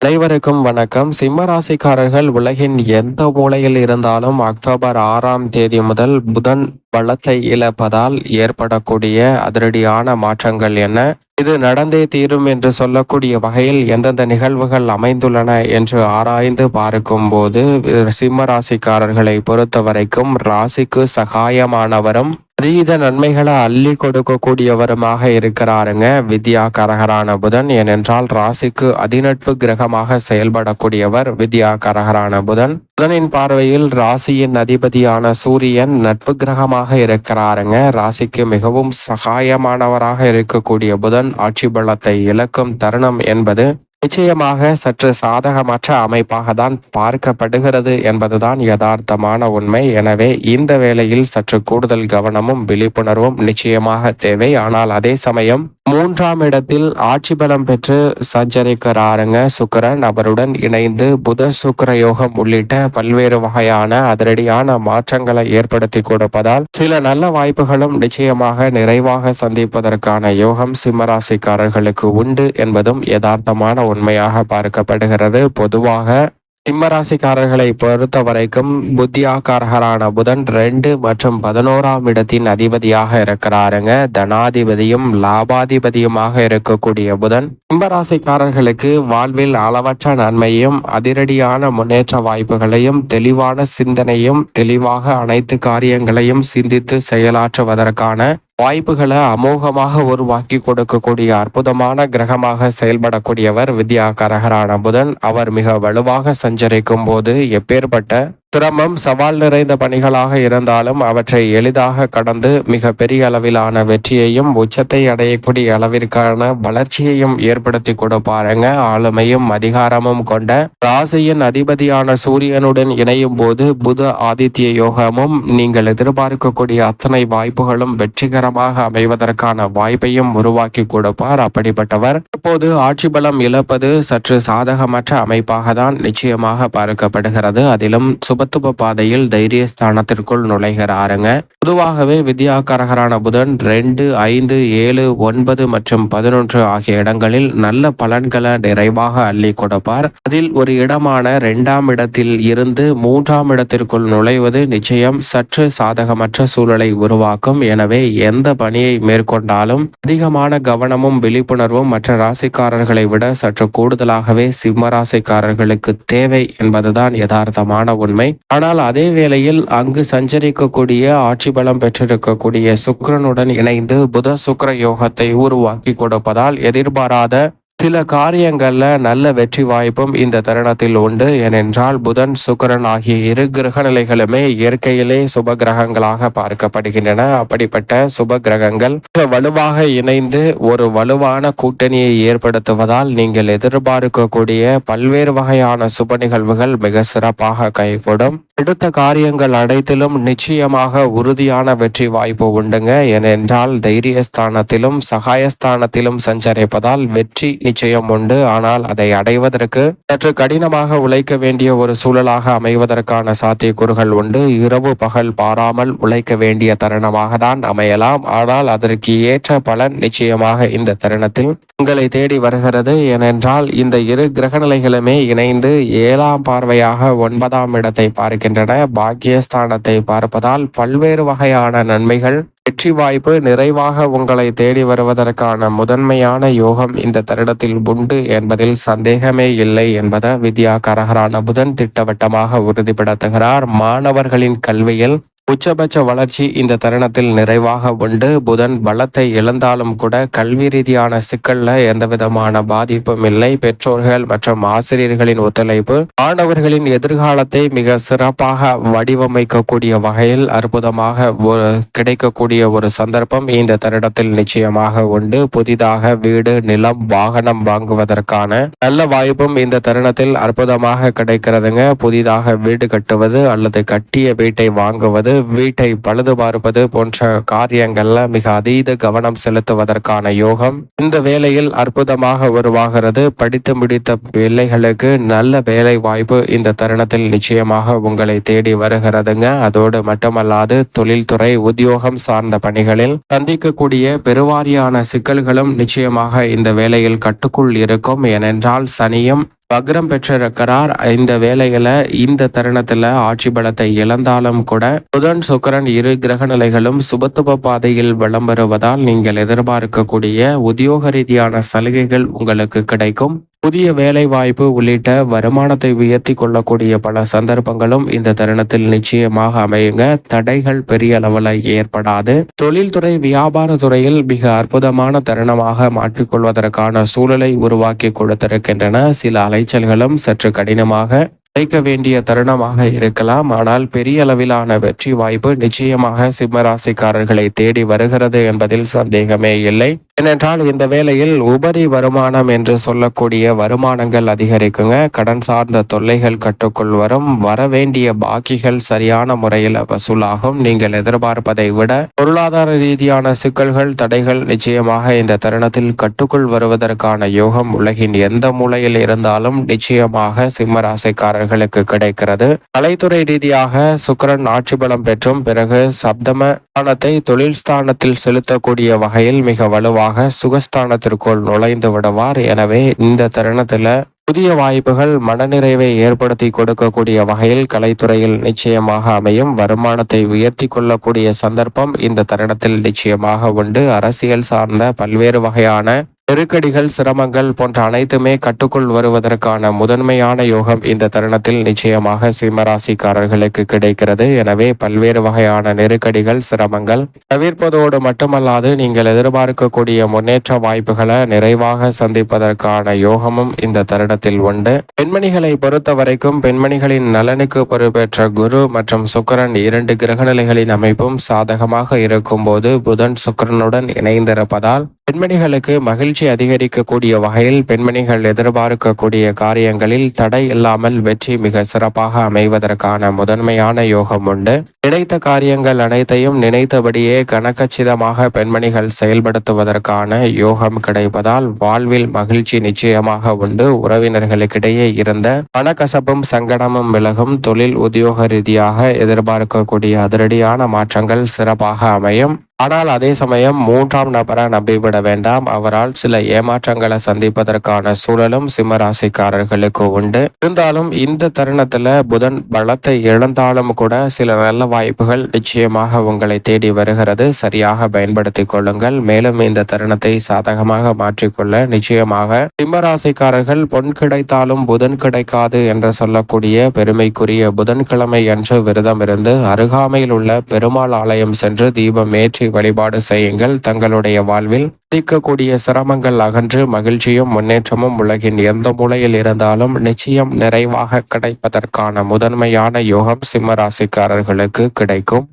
அனைவருக்கும் வணக்கம். சிம்ம ராசிக்காரர்கள் உலகின் எந்த மூலையில் இருந்தாலும் அக்டோபர் ஆறாம் தேதி முதல் புதன் பலத்தை இழப்பதால் ஏற்படக்கூடிய அதிரடியான மாற்றங்கள் என்ன? இது நடந்தே தீரும் என்று சொல்லக்கூடிய வகையில் எந்தெந்த நிகழ்வுகள் அமைந்துள்ளன என்று ஆராய்ந்து பார்க்கும்போது சிம்ம ராசிக்காரர்களை பொறுத்த வரைக்கும் ராசிக்கு சகாயமானவரும் அதீத நன்மைகளை அள்ளி கொடுக்கக்கூடியவருமாக இருக்கிறாருங்க. வித்யா கரகரான புதன். ஏனென்றால் ராசிக்கு அதிநட்பு கிரகமாக செயல்படக்கூடியவர் வித்யா கரகரான புதன். புதனின் பார்வையில் ராசியின் அதிபதியான சூரியன் நட்பு கிரகமாக இருக்கிறாருங்க. ராசிக்கு மிகவும் சகாயமானவராக இருக்கக்கூடிய புதன் ஆட்சி பலத்தை இழக்கும் தருணம் என்பது நிச்சயமாக சற்று சாதகமற்ற அமைப்பாக தான் பார்க்கப்படுகிறது என்பதுதான் யதார்த்தமான உண்மை. எனவே இந்த வேளையில் சற்று கூடுதல் கவனமும் விழிப்புணர்வும் நிச்சயமாக தேவை. ஆனால் அதே சமயம் மூன்றாம் இடத்தில் ஆட்சி பலம் பெற்று சஞ்சரிக்கிறாருங்க சுக்கரன். அவருடன் இணைந்து புத சுக்கர யோகம் உள்ளிட்ட பல்வேறு வகையான அதிரடியான மாற்றங்களை ஏற்படுத்தி கொடுப்பதால் சில நல்ல வாய்ப்புகளும் நிச்சயமாக நிறைவாக சந்திப்பதற்கான யோகம் சிம்மராசிக்காரர்களுக்கு உண்டு என்பதும் யதார்த்தமான உண்மையாக பார்க்கப்படுகிறது. பொதுவாக சிம்மராசிக்காரர்களை பொறுத்த வரைக்கும் புத்தியாக்காரகரான புதன் ரெண்டு மற்றும் பதினோராம் இடத்தின் அதிபதியாக இருக்கிறாருங்க. தனாதிபதியும் லாபாதிபதியுமாக இருக்கக்கூடிய புதன் சிம்மராசிக்காரர்களுக்கு வாழ்வில் அளவற்ற நன்மையும் அதிரடியான முன்னேற்ற வாய்ப்புகளையும் தெளிவான சிந்தனையும் தெளிவாக அனைத்து காரியங்களையும் சிந்தித்து செயலாற்றுவதற்கான வாய்ப்புகளை அமோகமாக உருவாக்கி கொடுக்கக்கூடிய அற்புதமான கிரகமாக செயல்படக்கூடியவர் வித்யா கரகரான புதன். அவர் மிக வலுவாக சஞ்சரிக்கும் போது எப்பேற்பட்ட சிரமம் சவால் நிறைந்த பணிகளாக இருந்தாலும் அவற்றை எளிதாக கடந்து மிக பெரிய அளவிலான வெற்றியையும் உச்சத்தை அடையக்கூடிய அளவிற்கான வளர்ச்சியையும் ஏற்படுத்தி கொடுப்பாருங்க ஆளுமையும் அதிகாரமும் கொண்ட ராசியின் அதிபதியான சூரியனுடன் இணையும் போது புத ஆதித்ய யோகமும் நீங்கள் எதிர்பார்க்கக்கூடிய அத்தனை வாய்ப்புகளும் வெற்றிகரமாக அமைவதற்கான வாய்ப்பையும் உருவாக்கி கொடுப்பார். அப்படிப்பட்டவர் இப்போது ஆட்சி பலம் இழப்பது சற்று சாதகமற்ற அமைப்பாக தான் நிச்சயமாக பார்க்கப்படுகிறது. அதிலும் சபத்துவ பாதையில் தைரியஸ்தானத்திற்குள் நுழைகிறாருங்க. பொதுவாகவே வித்யாகரகரான புதன் ரெண்டு ஐந்து ஏழு ஒன்பது மற்றும் பதினொன்று ஆகிய இடங்களில் நல்ல பலன்களை நிறைவாக அள்ளி கொடுப்பார். அதில் ஒரு இடமான இரண்டாம் இடத்தில் இருந்து மூன்றாம் இடத்திற்குள் நுழைவது நிச்சயம் சற்று சாதகமற்ற சூழலை உருவாக்கும். எனவே எந்த பணியை மேற்கொண்டாலும் அதிகமான கவனமும் விழிப்புணர்வும் மற்ற ராசிக்காரர்களை விட சற்று கூடுதலாகவே சிம்ம ராசிக்காரர்களுக்கு தேவை என்பதுதான் யதார்த்தமான உண்மை. ஆனால் அதே வேளையில் அங்கு சஞ்சரிக்கக்கூடிய ஆட்சி பலம் பெற்றிருக்கக்கூடிய சுக்கரனுடன் இணைந்து புத சுக்கர யோகத்தை உருவாக்கி கொடுப்பதால் எதிர்பாராத சில காரியங்களில் நல்ல வெற்றி வாய்ப்பும் இந்த தருணத்தில் உண்டு. ஏனென்றால் புதன் சுக்கரன் ஆகிய இரு கிரக நிலைகளுமே இயற்கையிலே சுப கிரகங்களாக பார்க்கப்படுகின்றன. அப்படிப்பட்ட சுப கிரகங்கள் வலுவாக இணைந்து ஒரு வலுவான கூட்டணியை ஏற்படுத்துவதால் நீங்கள் எதிர்பார்க்கக்கூடிய பல்வேறு வகையான சுப நிகழ்வுகள் மிக சிறப்பாக கைகூடும். எடுத்த காரியங்கள் அனைத்திலும் நிச்சயமாக உறுதியான வெற்றி வாய்ப்பு உண்டுங்க. ஏனென்றால் தைரியஸ்தானத்திலும் சகாயஸ்தானத்திலும் சஞ்சரிப்பதால் வெற்றி நிச்சயம் உண்டு. ஆனால் அதை அடைவதற்கு சற்று கடினமாக உழைக்க வேண்டிய ஒரு சூழலாக அமைவதற்கான சாத்தியக்கூறுகள் உண்டு. இரவு பகல் பாராமல் உழைக்க வேண்டிய தருணமாக தான் அமையலாம். ஆனால் அதற்கு ஏற்ற பலன் நிச்சயமாக இந்த தருணத்தில் உங்களை தேடி வருகிறது. ஏனென்றால் இந்த இரு கிரகநிலைகளுமே இணைந்து ஏழாம் பார்வையாக ஒன்பதாம் இடத்தை பார்க்கின்றன. பாக்கியஸ்தானத்தை பார்ப்பதால் பல்வேறு வகையான நன்மைகள் வெற்றி வாய்ப்பு நிறைவாக உங்களை தேடி வருவதற்கான முதன்மையான யோகம் இந்த தருணத்தில் உண்டு என்பதில் சந்தேகமே இல்லை என்பதை வித்யா கரகரான புதன் திட்டவட்டமாக உறுதிப்படுத்துகிறார். மாணவர்களின் கல்வியில் உச்சபட்ச வளர்ச்சி இந்த தருணத்தில் நிறைவாக உண்டு. புதன் பலத்தை இழந்தாலும் கூட கல்வி ரீதியான சிக்கல்ல எந்த விதமான பாதிப்பும் இல்லை. பெற்றோர்கள் மற்றும் ஆசிரியர்களின் ஒத்துழைப்பு மாணவர்களின் எதிர்காலத்தை மிக சிறப்பாக வடிவமைக்கக்கூடிய வகையில் அற்புதமாக ஒரு கிடைக்கக்கூடிய ஒரு சந்தர்ப்பம் இந்த தருணத்தில் நிச்சயமாக உண்டு. புதிதாக வீடு நிலம் வாகனம் வாங்குவதற்கான நல்ல வாய்ப்பும் இந்த தருணத்தில் அற்புதமாக கிடைக்கிறதுங்க. புதிதாக வீடு கட்டுவது அல்லது கட்டிய வீட்டை வாங்குவது வீட்டை பழுது பார்ப்பது போன்ற காரியங்கள்ல மிக அதீத கவனம் செலுத்துவதற்கான யோகம். இந்த வேலையில் அற்புதமாக உருவாகிறது. படித்து முடித்த பிள்ளைகளுக்கு நல்ல வேலை வாய்ப்பு இந்த தருணத்தில் நிச்சயமாக உங்களை தேடி வருகிறதுங்க. அதோடு மட்டுமல்லாது தொழில்துறை உத்தியோகம் சார்ந்த பணிகளில் சந்திக்கக்கூடிய பெருவாரியான சிக்கல்களும் நிச்சயமாக இந்த வேலையில் கட்டுக்குள் இருக்கும். ஏனென்றால் சனியும் வக்ரம் பெற்றிருக்கிறார் இந்த வேலைகளை இந்த தருணத்துல ஆட்சி பலத்தை இழந்தாலும் கூட புதன் சுக்கிரன் இரு கிரக நிலைகளும் சுபத்துவ பாதையில் வளம் வருவதால் நீங்கள் எதிர்பார்க்கக்கூடிய உத்தியோக ரீதியான சலுகைகள் உங்களுக்கு கிடைக்கும். புதிய வேலை வாய்ப்பு உள்ளிட்ட வருமானத்தை உயர்த்தி கொள்ளக்கூடிய பல சந்தர்ப்பங்களும் இந்த தருணத்தில் நிச்சயமாக அமையுங்க. தடைகள் பெரிய அளவில் ஏற்படாது. தொழில்துறை வியாபார துறையில் மிக அற்புதமான தருணமாக மாற்றிக்கொள்வதற்கான சூழலை உருவாக்கி கொடுத்திருக்கின்றன. சில அலைச்சல்களும் சற்று கடினமாக கிடைக்க வேண்டிய தருணமாக இருக்கலாம். ஆனால் பெரிய அளவிலான வெற்றி வாய்ப்பு நிச்சயமாக சிம்மராசிக்காரர்களை தேடி வருகிறது என்பதில் சந்தேகமே இல்லை. ஏனென்றால் இந்த வேளையில் உபரி வருமானம் என்று சொல்லக்கூடிய வருமானங்கள் அதிகரிக்குங்க. கடன் சார்ந்த தொல்லைகள் கட்டுக்குள் வரும். வரவேண்டிய பாக்கிகள் சரியான முறையில் வசூலாகும். நீங்கள் எதிர்பார்ப்பதை விட பொருளாதார ரீதியான சிக்கல்கள் தடைகள் நிச்சயமாக இந்த தருணத்தில் கட்டுக்குள் வருவதற்கான யோகம் உலகின் எந்த மூலையில் இருந்தாலும் நிச்சயமாக சிம்மராசைக்காரர்களுக்கு கிடைக்கிறது. கலைத்துறை ரீதியாக சுக்கரன் ஆட்சி பலம் பெற்றும் பிறகு சப்தம ஸ்தானத்தை தொழில் ஸ்தானத்தில் செலுத்தக்கூடிய வகையில் மிக வலுவாக சுகஸ்தானத்திற்குள் நுழைந்து விடுவார். எனவே இந்த தருணத்துல புதிய வாய்ப்புகள் மனநிறைவை ஏற்படுத்தி கொடுக்கக்கூடிய வகையில் கலைத்துறையில் நிச்சயமாக அமையும். வருமானத்தை உயர்த்தி கொள்ளக்கூடிய சந்தர்ப்பம் இந்த தருணத்தில் நிச்சயமாக உண்டு. அரசியல் சார்ந்த பல்வேறு வகையான நெருக்கடிகள் சிரமங்கள் போன்ற அனைத்துமே கட்டுக்குள் வருவதற்கான முதன்மையான யோகம் இந்த தருணத்தில் நிச்சயமாக சிம்மராசிக்காரர்களுக்கு கிடைக்கிறது. எனவே பல்வேறு வகையான நெருக்கடிகள் சிரமங்கள் தவிர்ப்பதோடு மட்டுமல்லாது நீங்கள் எதிர்பார்க்கக்கூடிய முன்னேற்ற வாய்ப்புகளை நிறைவாக சந்திப்பதற்கான யோகமும் இந்த தருணத்தில் உண்டு. பெண்மணிகளை பொறுத்த வரைக்கும் பெண்மணிகளின் நலனுக்கு பொறுப்பேற்ற குரு மற்றும் சுக்கரன் இரண்டு கிரகநிலைகளின் அமைப்பும் சாதகமாக இருக்கும்போது புதன் சுக்கரனுடன் இணைந்திருப்பதால் பெண்மணிகளுக்கு மகிழ்ச்சி அதிகரிக்கக்கூடிய வகையில் பெண்மணிகள் எதிர்பார்க்கக்கூடிய காரியங்களில் தடை இல்லாமல் வெற்றி மிக சிறப்பாக அமைவதற்கான முதன்மையான யோகம் உண்டு. நினைத்த காரியங்கள் அனைத்தையும் நினைத்தபடியே கனக்கச்சிதமாக பெண்மணிகள் செயல்படுத்துவதற்கான யோகம் கிடைப்பதால் வாழ்வில் மகிழ்ச்சி நிச்சயமாக உண்டு. உறவினர்களுக்கிடையே இருந்த பணக்கசப்பும் சங்கடமும் விலகும். தொழில் உத்தியோக ரீதியாக எதிர்பார்க்கக்கூடிய அதிரடியான மாற்றங்கள் சிறப்பாக அமையும். ஆனால் அதே சமயம் மூன்றாம் நபரை நம்பிவிட வேண்டாம். அவரால் சில ஏமாற்றங்களை சந்திப்பதற்கான சூழலும் சிம்மராசிக்காரர்களுக்கு உண்டு. இருந்தாலும் இந்த தருணத்துல புதன் பலத்தை இழந்தாலும் கூட சில நல்ல வாய்ப்புகள் நிச்சயமாக உங்களை தேடி வருகிறது. சரியாக பயன்படுத்திக் கொள்ளுங்கள். மேலும் இந்த தருணத்தை சாதகமாக மாற்றிக்கொள்ள நிச்சயமாக சிம்மராசிக்காரர்கள் பொன் கிடைத்தாலும் புதன் கிடைக்காது என்று சொல்லக்கூடிய பெருமைக்குரிய புதன்கிழமை அன்று விரதம் இருந்து அருகாமையில் உள்ள பெருமாள் ஆலயம் சென்று தீபம் ஏற்றி வழிபாடு செய்யுங்கள். தங்களுடைய வாழ்வில் சந்திக்கக்கூடிய சிரமங்கள் அகன்று மகிழ்ச்சியும் முன்னேற்றமும் உலகின் எந்த மூலையில் இருந்தாலும் நிச்சயம் நிறைவாக கிடைப்பதற்கான முதன்மையான யோகம் சிம்மராசிக்காரர்களுக்கு கிடைக்கும்.